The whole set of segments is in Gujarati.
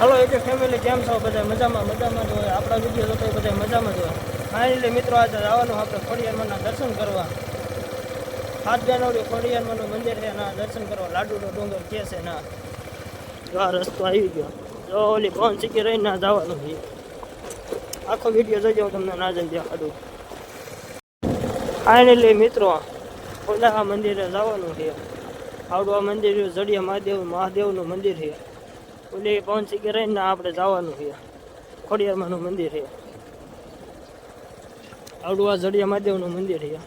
હલો, એક ફેમિલી કેમ છો? બધા મજામાં? મજામાં જ હોય. આપણા વીડિયો જોતો બધા મજામાં જ હોય. ફાઇનલી મિત્રો, આજે આવવાનું આપણે ખોડિયારમાંના દર્શન કરવા. સાત જાન્યુઆરી ખોડિયારમાંનું મંદિર છે ના દર્શન કરવા. લાડુનો ડુંગર કે છે ના જો આ રસ્તો આવી ગયો. જો ઓલી પવન શીખી રહીને ના જવાનું છે. આખો વીડિયો જોજો તમને ના જઈને દેખાડું. ફાઇનલી મિત્રો, ઓલા મંદિરે જવાનું છે. આવડું આ મંદિર જડિયા મહાદેવ, મહાદેવનું મંદિર છે. ઓલી પવન સિક્કી રહીને આપણે જવાનું છે. ખોડિયારમાંનું મંદિર છે. આવડું આ જડિયા મહાદેવનું મંદિર છે.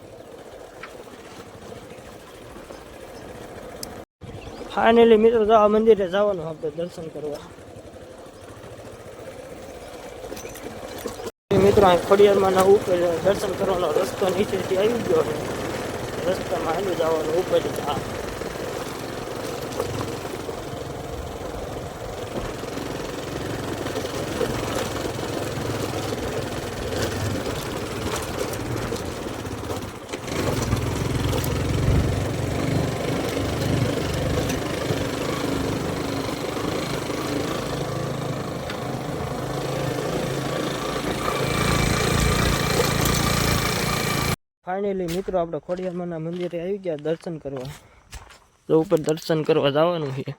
ફાઇનલી મિત્રો તો મંદિરે જવાનું આપણે દર્શન કરવા. મિત્રો અહીં ખોડિયારમાં ના ઉપર દર્શન કરવાનો રસ્તો નીચેથી આવી ગયો છે. રસ્તામાં હાલી જવાનું ઉપર આ. ફાઇનલી મિત્રો આપણે ખોડિયામાના મંદિરે આવી ગયા દર્શન કરવા. તો ઉપર દર્શન કરવા જવાનું છે.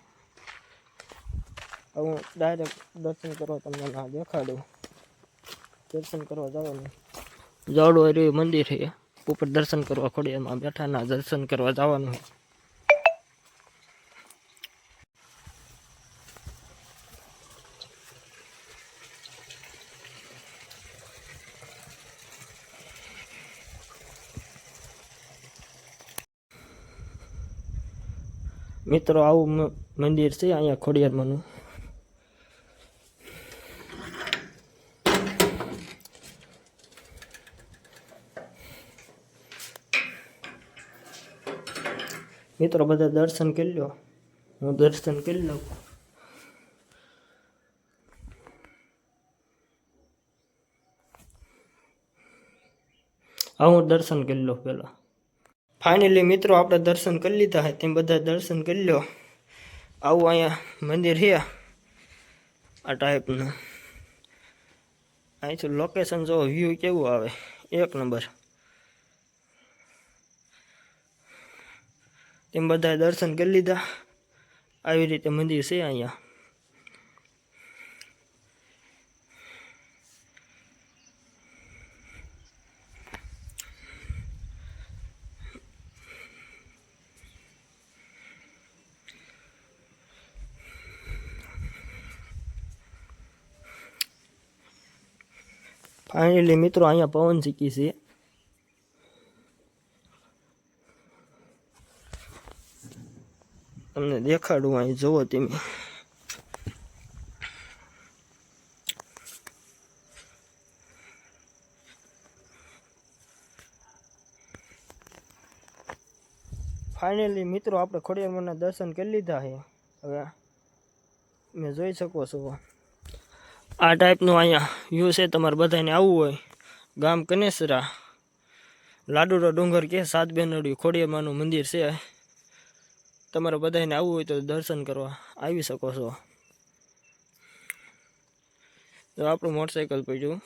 હું ડાયરેક્ટ દર્શન કરવા તમને ના દેખાડું. દર્શન કરવા જવાનું. જાડું રહ્યું મંદિર છે. ઉપર દર્શન કરવા ખોડિયારમાં બેઠાના દર્શન કરવા જવાનું છે. મિત્રો, આવું મંદિર છે અહીંયા ખોડિયારમાંનું મિત્રો, બધા દર્શન કરી લો. હું દર્શન કરી લઉં. હા દર્શન કરી લઉં પહેલાં. ફાઇનલી મિત્રો આપણે દર્શન કરી લીધા છે તેમ બધા દર્શન કરી લો આવું અહીંયા મંદિર છે આ ટાઈપનું અહીંથી લોકેશન જો વ્યૂ કેવું આવે, એક નંબર તેમ બધા દર્શન કરી લીધા. આવી રીતે મંદિર છે અહીંયા. ફાઇનલી મિત્રો અહીંયા પવન ચીકી છે. તમને દેખાડું અહીં, જુઓ તમે. ફાઇનલી મિત્રો, આપણે ખોડિયારમાંના દર્શન કરી લીધા છે. હવે મેં જોઈ શકો છો. આ ટાઈપનું અહીંયા વ્યૂ છે, તમારે બધાને આવવું હોય. ગામ કનેસરા. લાડુરો ડુંગર કે સાત બેનડી ખોડિયામાનું મંદિર છે. તમારે બધાને આવવું હોય તો દર્શન કરવા આવી શકો છો. તો આપણું મોટરસાઇકલ પડ્યું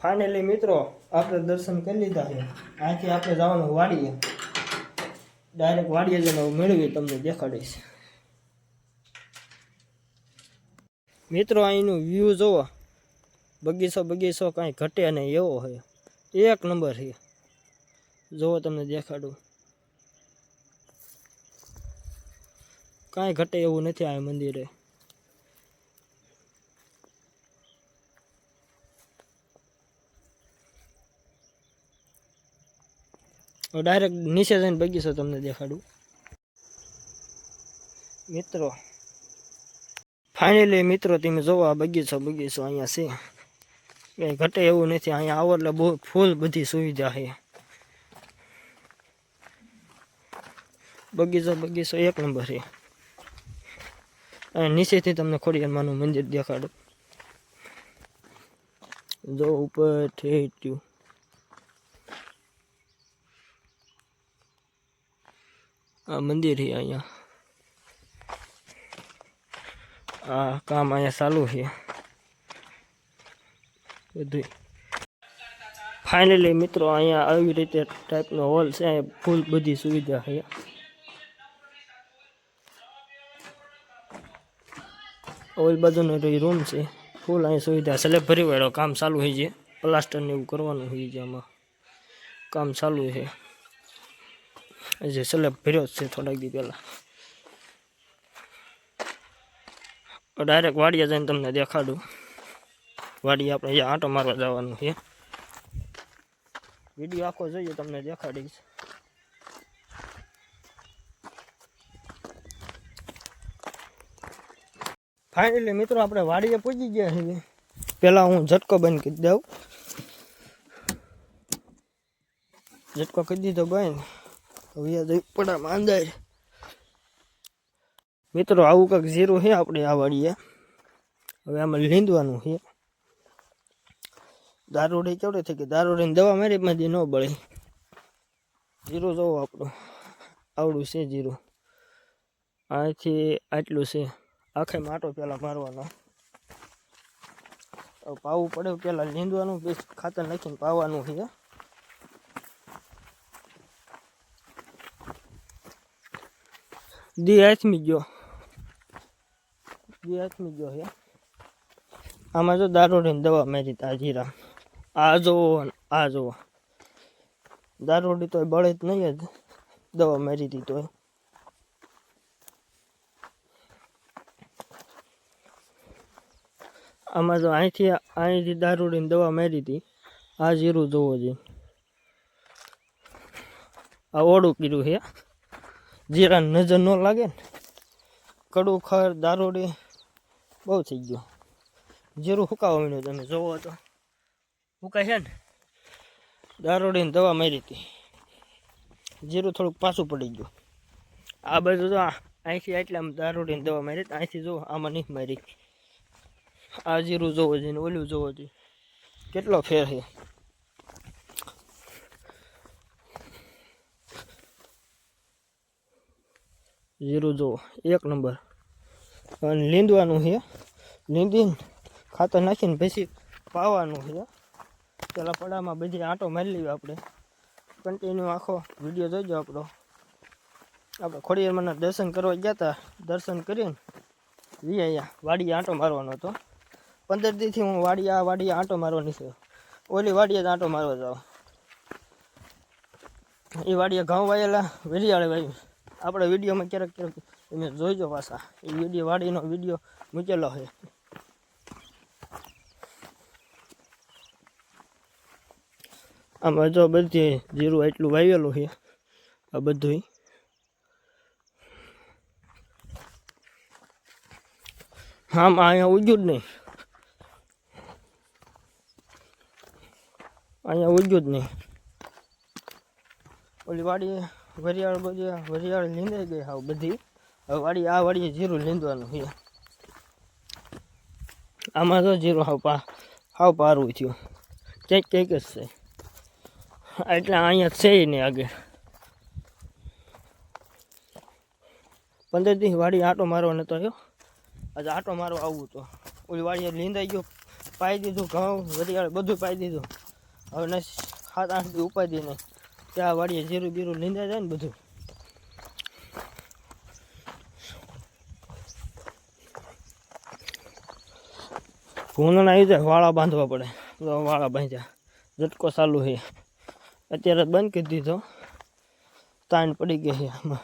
ફાઇનલી મિત્રો, આપણે દર્શન કરી લીધા છે. આથી આપણે જવાનું વાડીએ. ડાયરેક્ટ વાડીએ મેળવી તમને દેખાડીશ મિત્રો અહીંનું વ્યૂ જુઓ બગીચો બગીચો કાંઈ ઘટે નહીં એવો હોય. એક નંબર છે. જુઓ તમને દેખાડું. કાંઈ ઘટે એવું નથી આ મંદિરે. ડાયરેક્ટ નીચે જઈને બગીચો તમને દેખાડું. મિત્રો ફાઇનલી મિત્રો, તમે જોવો આ બગીચો બગીચો અહીંયા છે. કંઈ ઘટે એવું નથી, અહીંયા આવો એટલે બહુ ફૂલ બધી સુવિધા છે. બગીચો બગીચો એક નંબર છે. અને નીચેથી તમને ખોડિયારમાંનું મંદિર દેખાડું. જો ઉપર આ મંદિર છે અહીંયા. આ કામ અહીંયા ચાલુ છે. બધું ફાઇનલી મિત્રો, અહીંયા આવી રીતે ટાઈપનો હોલ છે, અહીંયા ફૂલ બધી સુવિધા છે. ઓલ બાજુનો રૂમ છે ફૂલ અહીં સુવિધા. સ્લેબ ભરી વાળો કામ ચાલુ હોય છે પ્લાસ્ટર ને એવું કરવાનું હોય છે આમાં. કામ ચાલુ છે. જે સ્લેબ ભર્યો છે થોડાક દી પહેલાં. ડાયરેક્ટ વાડીએ જઈને તમને દેખાડું. વાડી આપણે અહીંયા આંટો મારવા જવાનું છે. વીડિયો આખો જોઈએ તમને દેખાડીશ. ફાઇનલી મિત્રો આપણે વાડીએ પૂજી ગયા છીએ. પહેલાં હું ઝટકો બંધ કરી દઉં. ઝટકો કરી દીધો બંધ હવે જઈ મિત્રો, આવું કાંક ઝીરો છે આપણે આ વાડીએ. હવે આમાં લીંદવાનું છે. દારૂડી કેવડે થઈ ગઈ દારૂડીને દવા મારી માંથી ન બળે. જીરું જોવો આપણું. આવડું છે જીરું અહીંથી આટલું છે. આખે માટો પહેલાં મારવાનો. પાવું પડે પહેલાં લીંદવાનું પછી ખાતર નાખીને પાવાનું છે. દી હાથમી ગયો. દી હાથમી ગયો હે આમાં જો દારૂડીની દવા મેરી તા જીરા. આ જોવો આ જોવો. દારૂડી તો બળે જ નહીં જ દવા મેરી હતી તોય. આમાં જો અહીંથી અહીંથી દારૂડીની દવા મેરી હતી આ જીરું જોવો જોઈએ આ ઓળું પીરું છે. જીરા નજર ન લાગે ને. કડું ખર, દારૂડી, બહુ થઈ ગયું. જીરું હુકાવો મળ્યું તમે, જોવો તો. હુકાય છે ને? દારૂડીની દવા મારી હતી. જીરું થોડુંક પાછું પડી ગયું. આ બધું તો અહીંથી એટલે આમ દારૂડીને દવા મારી. અહીંથી જો, આમાં નહીં મારી. આ જીરું જોવો જોઈએ ઓલું જોવો જોઈએ. કેટલો ફેર છે. જીરું જુઓ, એક નંબર. અને લીંદવાનું છે. લીંદીને ખાતર નાખીને પછી પાવાનું છે. પેલા પડામાં બધી આંટો મારી લઈએ આપણે. કન્ટિન્યુ આખો વીડિયો જોઈજો આપણો. આપણે ખોડિયારમાં દર્શન કરવા ગયા હતા દર્શન કરીને વી અહીંયા વાડીએ આંટો મારવાનો હતો. પંદર દીથી હું વાડી વાડીએ આંટો મારવાની છે. ઓલી વાડીએ જ આંટો મારવા જાઉં. એ વાડીએ ઘઉં વાયેલા વેરિયાળે વાવ્યું આપણે વિડીયોમાં ક્યારેક ક્યારેક તમે જોઈજો પાછા. એ વીડિયો, વાડીનો વીડિયો મૂકેલો છે. આમાં જો બધી જીરું એટલું વાવેલું છે, આ બધું આમાં અહીંયા ઉગ્યું જ નહીં. અહીંયા ઉગ્યું જ નહીં. ઓલી વાડી વરિયાળ બધી વરિયાળ લીંદાઈ ગઈ હાવ બધી, હવે વાડી આ વાડીએ જીરું લીંદવાનું છે. આમાં તો જીરું હાવ પા હાવ પારવું થયું. ક્યાંક ક્યાંક જ છે. એટલે અહીંયા છે નહીં આગળ. પંદર દિવસ વાડી આંટો મારવા નતો આવ્યો આજે આંટો મારવા આવવું તો. ઓલી વાડીએ લીંદાઈ ગયો, પાઈ દીધું ઘઉં, વરિયાળ બધું પાઈ દીધું. હવે સાત આઠ દી ઉપાડી નહીં ત્યાં વાડીએ જીરું બીરું લીંદા જાય ને બધું. ભૂંગણ આવી જાય, વાળા બાંધવા પડે. વાળા બાંધ્યા. ઝટકો ચાલુ છે. અત્યારે બંધ કરી દીધો. તાણ પડી ગઈ છે આમાં.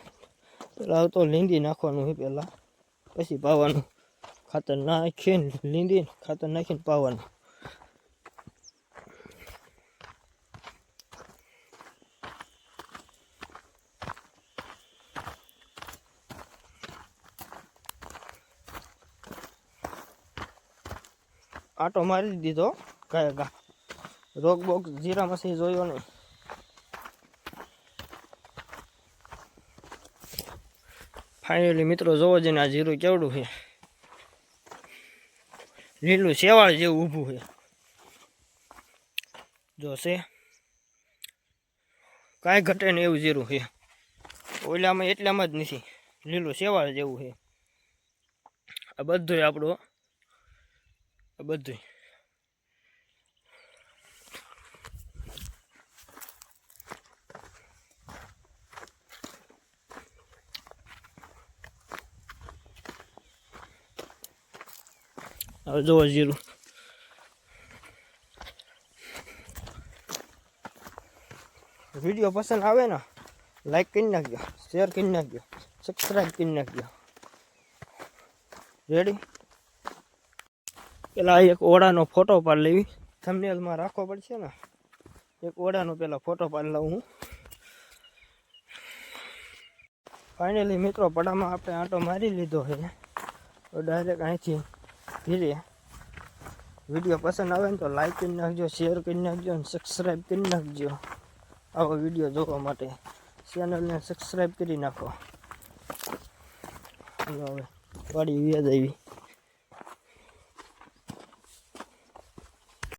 પેલા તો લીંદી નાખવાનું છે પહેલાં પછી પાવાનું. ખાતર નાખીને, લીંદી ખાતર નાખીને પાવાનું. આટો મારી દીધો. કયા ગા. રોગ બોગ જીરામાંથી જોયો નહીં. ફાઇનલી મિત્રો, જોવો જઈને આ જીરું કેવડું છે. લીલું શેવાળ જેવું ઊભું છે. જો છે. કાંઈ ઘટે ને એવું જીરું છે. ઓલામાં એટલામાં જ નથી. લીલું શેવાળ જેવું છે. આ બધું આપણું આ બધું હવે જોવા જીરું. વીડિયો પસંદ આવે ને લાઈક કરી નાખજો શેર કરી નાખજો સબસ્ક્રાઈબ કરી નાખજો. રેડી પેલા એક ઓળાનો ફોટો પાડી લેવી. થમનેલમાં રાખવો પડશે ને. એક ઓળાનો પેલા ફોટો પાડી લઉં હું. ફાઇનલી મિત્રો, પડામાં આપણે આંટો મારી લીધો છે. તો ડાયરેક્ટ અહીંથી ધીરે વીડિયો પસંદ આવે ને તો લાઈક કરી નાખજો શેર કરી નાખજો અને સબસ્ક્રાઈબ કરી નાખજો. આવો વીડિયો જોવા માટે ચેનલને સબસ્ક્રાઈબ કરી નાખો. હવે વાડી વ્યાજ આવી.